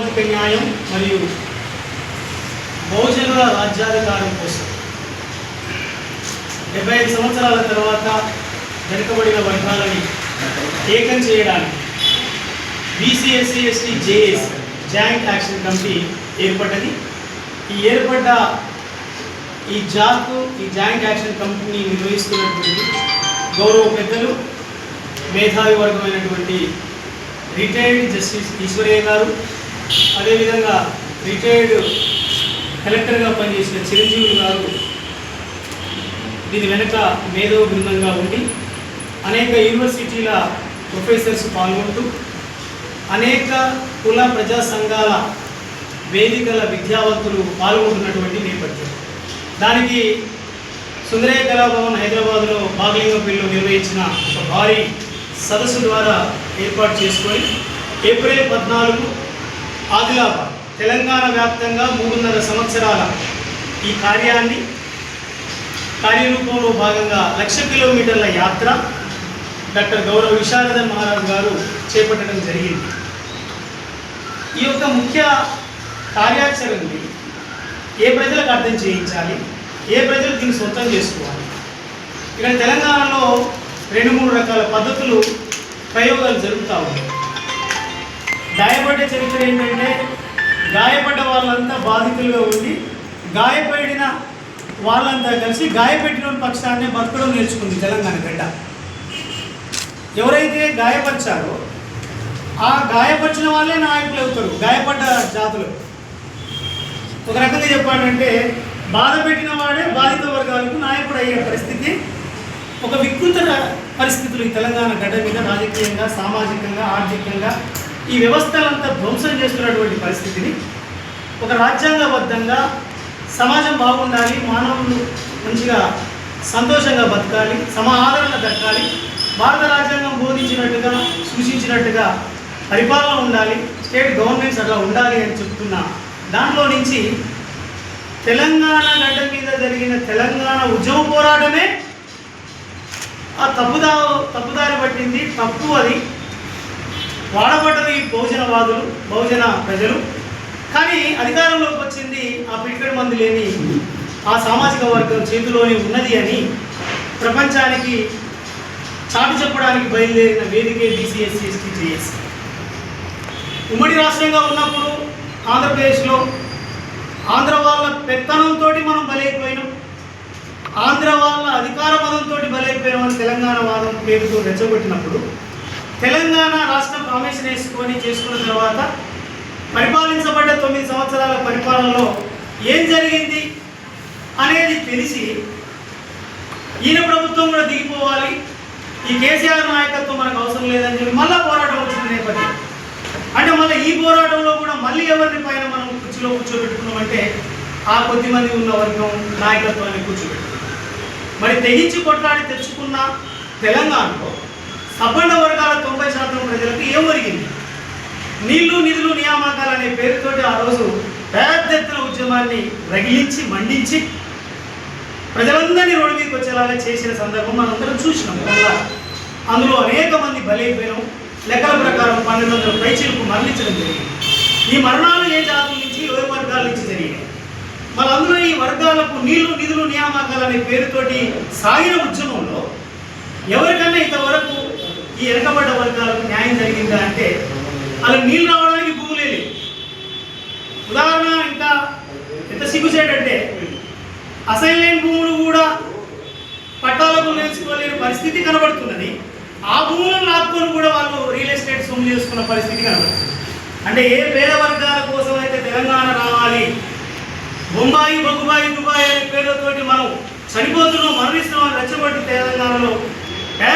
సామాజిక న్యాయం మరియు బహుజనుల రాజ్యాధికారం కోసం. డెబ్బై ఐదు సంవత్సరాల తర్వాత వెనుకబడిన వర్గాలని ఏకం చేయడానికి BC SC ST JS joint action committee ఏర్పడ్డది. ఈ ఏర్పడ్డ ఈ జాకు ఈ జాయింట్ యాక్షన్ కమిటీని నిర్వహిస్తున్నటువంటి గౌరవ పెద్దలు మేధావి వర్గమైనటువంటి రిటైర్డ్ జస్టిస్ ఈశ్వరయ్య గారు అదేవిధంగా రిటైర్డ్ కలెక్టర్గా పనిచేసిన చిరంజీవి గారు దీని వెనుక మేధో బృందంగా ఉండి అనేక యూనివర్సిటీల ప్రొఫెసర్స్ పాల్గొంటూ అనేక కుల ప్రజా సంఘాల వేదికల విద్యావంతులు పాల్గొంటున్నటువంటి నేపథ్యం. దానికి సుందరయ్య కళాభవన్ హైదరాబాద్లో బాగలింగపల్లిలో నిర్వహించిన ఒక భారీ సదస్సు ద్వారా ఏర్పాటు చేసుకొని ఏప్రిల్ పద్నాలుగు ఆదిలాబాద్ తెలంగాణ వ్యాప్తంగా మూడున్నర సంవత్సరాల ఈ కార్యాన్ని కార్యరూపంలో భాగంగా లక్ష కిలోమీటర్ల యాత్ర డాక్టర్ గౌరవ విశారదన్ మహారాజ్ గారు చేపట్టడం జరిగింది. ఈ యొక్క ముఖ్య కార్యాచరణని ఏ ప్రజలకు అర్థం చేయించాలి? ఏ ప్రజలు దీన్ని సొంతం చేసుకోవాలి? ఇక్కడ తెలంగాణలో రెండు మూడు రకాల పద్ధతులు ప్రయోగాలు జరుగుతూ ఉన్నాయి. గాయపడ్డ చరిత్ర ఏంటంటే గాయపడ్డ వాళ్ళంతా బాధితులుగా ఉండి గాయపడిన వాళ్ళంతా కలిసి గాయపెట్టిన పక్షాన్ని బతకడం నేర్చుకుంది తెలంగాణ గడ్డ. ఎవరైతే గాయపరిచారో ఆ గాయపరిచిన వాళ్ళే నాయకులు అవుతారు గాయపడ్డ జాతులు. ఒక రకంగా చెప్పాలంటే బాధ పెట్టిన వాడే బాధిత వర్గాలకు నాయకుడు అయ్యే పరిస్థితి ఒక వికృత పరిస్థితులు ఈ తెలంగాణ గడ్డ మీద రాజకీయంగా సామాజికంగా ఆర్థికంగా ఈ వ్యవస్థలంతా ధ్వంసం చేస్తున్నటువంటి పరిస్థితిని ఒక రాజ్యాంగబద్ధంగా సమాజం బాగుండాలి మానవులు మంచిగా సంతోషంగా బతకాలి సమ ఆదరణ దక్కాలి భారత రాజ్యాంగం బోధించినట్టుగా సూచించినట్టుగా పరిపాలన ఉండాలి స్టేట్ గవర్నమెంట్స్ అట్లా ఉండాలి అని చెప్తున్న దాంట్లో నుంచి తెలంగాణ గడ్డ మీద జరిగిన తెలంగాణ ఉద్యమ పోరాటమే ఆ తప్పుదా తప్పుదారి పట్టింది తప్పు అది. వాడబడ్డది బహుజనవాదులు బహుజన ప్రజలు. కానీ అధికారంలోకి వచ్చింది ఆ పిడికడి మందు లేని ఆ సామాజిక వర్గం చేతిలోనే ఉన్నది అని ప్రపంచానికి చాటు చెప్పడానికి బయలుదేరిన వేదికే బీసీఎస్సీ ఎస్టీ జేఎస్ ఉమ్మడి రాష్ట్రంగా ఉన్నప్పుడు ఆంధ్రప్రదేశ్లో ఆంధ్ర వాళ్ళ పెత్తనంతో మనం బలైపోయినాం. ఆంధ్ర వాళ్ళ అధికార పదంతో బలైపోయినామని తెలంగాణ వాదం పేరుతో రెచ్చగొట్టినప్పుడు తెలంగాణ రాష్ట్రం ఫార్మేషన్ వేసుకొని చేసుకున్న తర్వాత పరిపాలించబడ్డ తొమ్మిది సంవత్సరాల పరిపాలనలో ఏం జరిగింది అనేది తెలిసి ఈయన ప్రభుత్వం కూడా దిగిపోవాలి. ఈ కేసీఆర్ నాయకత్వం మనకు అవసరం లేదని చెప్పి మళ్ళీ పోరాటం వచ్చింది నేపథ్యం. అంటే మళ్ళీ ఈ పోరాటంలో కూడా మళ్ళీ ఎవరిని పైన మనం కుర్చీలో కూర్చోబెట్టుకున్నామంటే ఆ కొద్ది మంది ఉన్న వర్గం నాయకత్వాన్ని కూర్చోబెట్టుకున్నాం మరి తెగించి కొట్లాడి తెచ్చుకున్న తెలంగాణలో సబ్బండ వర్గాల తొంభై శాతం ప్రజలకు ఏం ఒరిగింది నీళ్ళు నిధులు నియామకాలు అనే పేరుతోటి ఆ రోజు పెద్ద ఎత్తున ఉద్యమాన్ని రగిలించి మండించి ప్రజలందరినీ రోడ్డు మీదకి వచ్చేలాగా చేసిన సందర్భం మనందరం చూసినాం. కదా అందులో అనేక మంది బలైపోయినాం. లెక్కల ప్రకారం పన్నెండు వందల పైచీలకు మరణించడం జరిగింది. ఈ మరణాలు ఏ జాతుల నుంచి ఏ వర్గాల నుంచి జరిగాయి మరి అందులో ఈ వర్గాలకు నీళ్ళు నిధులు నియామకాలు అనే పేరుతోటి సాగిన ఉద్యమంలో ఎవరికన్నా ఇంతవరకు ఈ వెనకబడ్డ వర్గాలకు న్యాయం జరిగిందా అంటే అలా నీళ్ళు రావడానికి భూములే లేవు ఉదాహరణ ఇంకా ఎంత సిగ్గుచేటంటే అసైన్లైన్ భూములు కూడా పట్టాలకు నేర్చుకోలేని పరిస్థితి కనబడుతున్నది. ఆ భూములను లాక్కొని కూడా వాళ్ళు రియల్ ఎస్టేట్ సొమ్ము చేసుకున్న పరిస్థితి కనబడుతుంది. అంటే ఏ పేద వర్గాల కోసం అయితే తెలంగాణ రావాలి బొంబాయి బొగ్గుబాయి దుబాయ్ అనే పేర్లతోటి మనం చనిపోతున్నాం మరణిస్తున్నాం అని రెచ్చగొట్టి తెలంగాణలో పేద